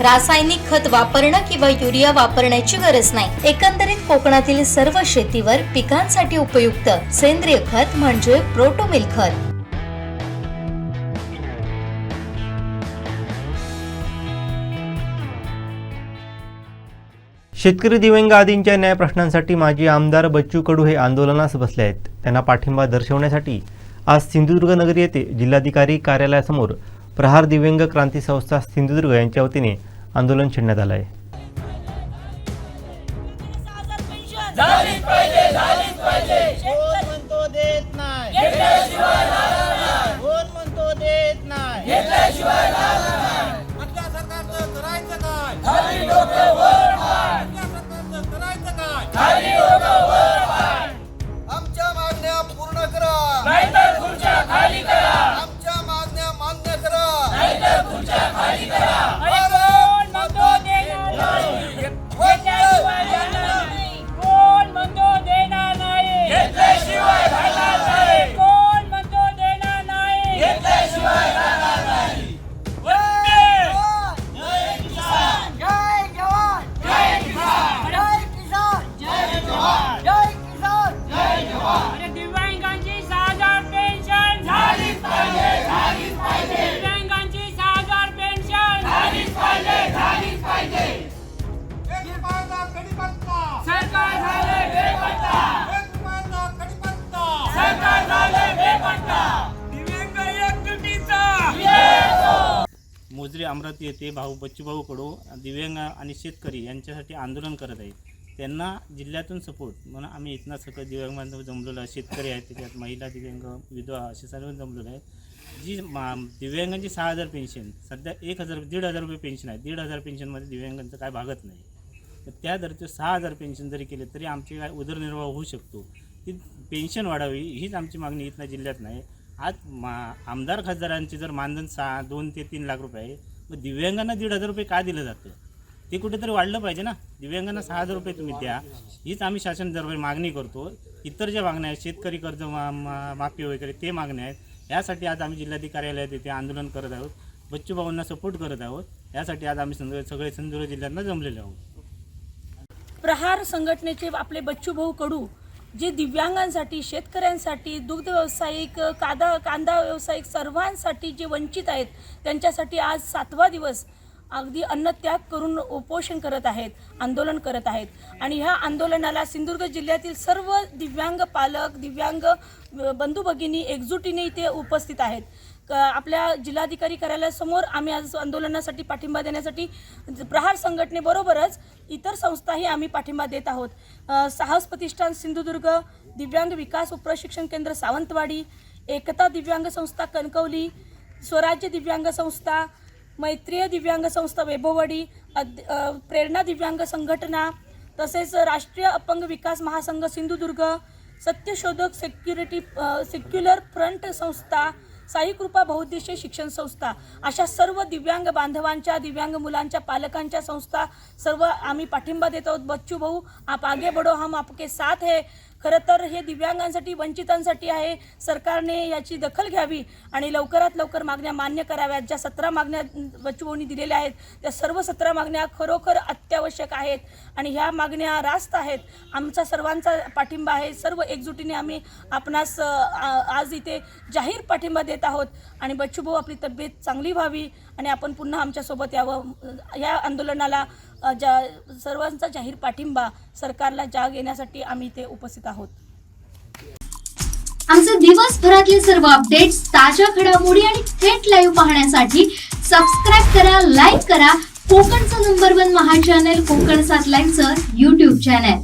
रासायनिक खत वापरणं किंवा युरिया वापरण्याची गरज नाही. एकंदरीत कोकणातील सर्व शेतीवर पिकांसाठी उपयुक्त सेंद्रिय खत म्हणजे प्रोटोमिल खत. शेतकरी दिव्यांग आदींच्या न्याय प्रश्नांसाठी माजी आमदार बच्चू कडू हे आंदोलनास बसले आहेत. त्यांना पाठिंबा दर्शवण्यासाठी आज सिंधुदुर्ग नगर येथे जिल्हाधिकारी कार्यालयासमोर प्रहार दिव्यांग क्रांती संस्था सिंधुदुर्ग यांच्या वतीने आंदोलन छेडण्यात आलं आहे कोण मोजरी अमरावती येथे भाऊ बच्चूभाऊ कडू दिव्यांग आणि शेतकरी यांच्यासाठी आंदोलन करत आहेत. त्यांना जिल्ह्यातून सपोर्ट म्हणून आम्ही इथनं सगळं दिव्यांग बांधव जमलेलो आहे. शेतकरी आहेत त्याच्यात महिला दिव्यांग विधवा असे सर्व जमलेलो आहे जी मा दिव्यांगांची सहा हजार पेन्शन सध्या एक हजार दीड हजार रुपये पेन्शन आहे. दीड हजार पेन्शनमध्ये दिव्यांगांचं काय भागत नाही. तर त्या दरचे सहा हजार पेन्शन जरी केले तरी आमची काय उदरनिर्वाह होऊ शकतो. ती पेन्शन वाढावी हीच आमची मागणी इथल्या जिल्ह्यात नाही. आज मा आमदार खासदारांचे जर मानधन सहा दोन ते तीन लाख रुपये आहे मग दिव्यांगांना दीड हजार रुपये का दिलं जातं? ते कुठेतरी वाढलं पाहिजे ना? दिव्यांगांना सहा हजार रुपये तुम्ही द्या. हीच आम्ही शासन दरबारी मागणी करतो. इतर ज्या मागण्या आहेत शेतकरी कर्ज मा मा- माफी वगैरे ते मागण्या आहेत. यासाठी आज आम्ही जिल्हाधिकारी कार्यालयात येथे आंदोलन करत आहोत. बच्चूभाऊंना सपोर्ट करत आहोत. यासाठी आज आम्ही संद सगळे सिंधुदुर्ग जिल्ह्यांना जमलेले आहोत. प्रहार संघटनेचे आपले बच्चूभाऊ कडू जे दिव्यांगांसाठी शेतकऱ्यांसाठी दुग्ध व्यावसायिक कांदा कांदा व्यावसायिक सर्वांसाठी जे वंचित आहेत त्यांच्यासाठी आज सातवा दिवस अगदी अन्नत्याग करून उपोषण करत आहेत आंदोलन करत आहेत. आणि ह्या आंदोलनाला सिंधुदुर्ग जिल्ह्यातील सर्व दिव्यांग पालक दिव्यांग बंधू भगिनी एकजुटीने इथे उपस्थित आहेत. आपल्या जिल्हाधिकारी कार्यालयासमोर आम्ही आज आंदोलनासाठी पाठिंबा देण्यासाठी प्रहार संघटनेबरोबरच इतर संस्थाही आम्ही पाठिंबा देत आहोत. साहस प्रतिष्ठान सिंधुदुर्ग दिव्यांग विकास व प्रशिक्षण केंद्र सावंतवाडी एकता दिव्यांग संस्था कणकवली स्वराज्य दिव्यांग संस्था मैत्रीय दिव्यांग संस्था वैभववाडी प्रेरणा दिव्यांग संघटना तसेच राष्ट्रीय अपंग विकास महासंघ सिंधुदुर्ग सत्यशोधक सेक्युरिटी सेक्युलर फ्रंट संस्था साई कृपा बहुउद्देशीय शिक्षण संस्था अशा सर्व दिव्यांग बांधवांच्या दिव्यांग मुलांच्या पालकांच्या संस्था सर्व आम्ही पाठिंबा देत आहोत. बच्चू भाऊ आप आगे बढो हम आपके साथ है. खरं तर हे दिव्यांगांसाठी वंचितांसाठी आहे. सरकारने याची दखल घ्यावी आणि लवकरात लवकर मागण्या मान्य कराव्यात. ज्या सतरा मागण्या बच्चू दिलेल्या आहेत त्या सर्व सतरा मागण्या खरोखर अत्यावश्यक आहेत. आणि ह्या मागण्या रास्त आहेत. आमचा सर्वांचा पाठिंबा आहे. सर्व एकजुटीने आम्ही आपणास आज इथे जाहीर पाठिंबा देत आहोत. आणि बच्चूभाऊ आपली तब्येत चांगली व्हावी आणि आपण पुन्हा आमच्यासोबत यावं. या आंदोलनाला जा सर्वांचा जाहीर पाठिंबा सरकारला जाग येण्यासाठी आम्ही इथे उपस्थित आहोत. आमचे दिवसभरातले सर्व अपडेट्स ताज्या घडामोडी आणि थेट लाईव्ह पाहण्यासाठी सबस्क्राईब करा लाईक करा. कोकणचं नंबर वन महा चॅनल कोकण सात लाईनचं युट्यूब चॅनल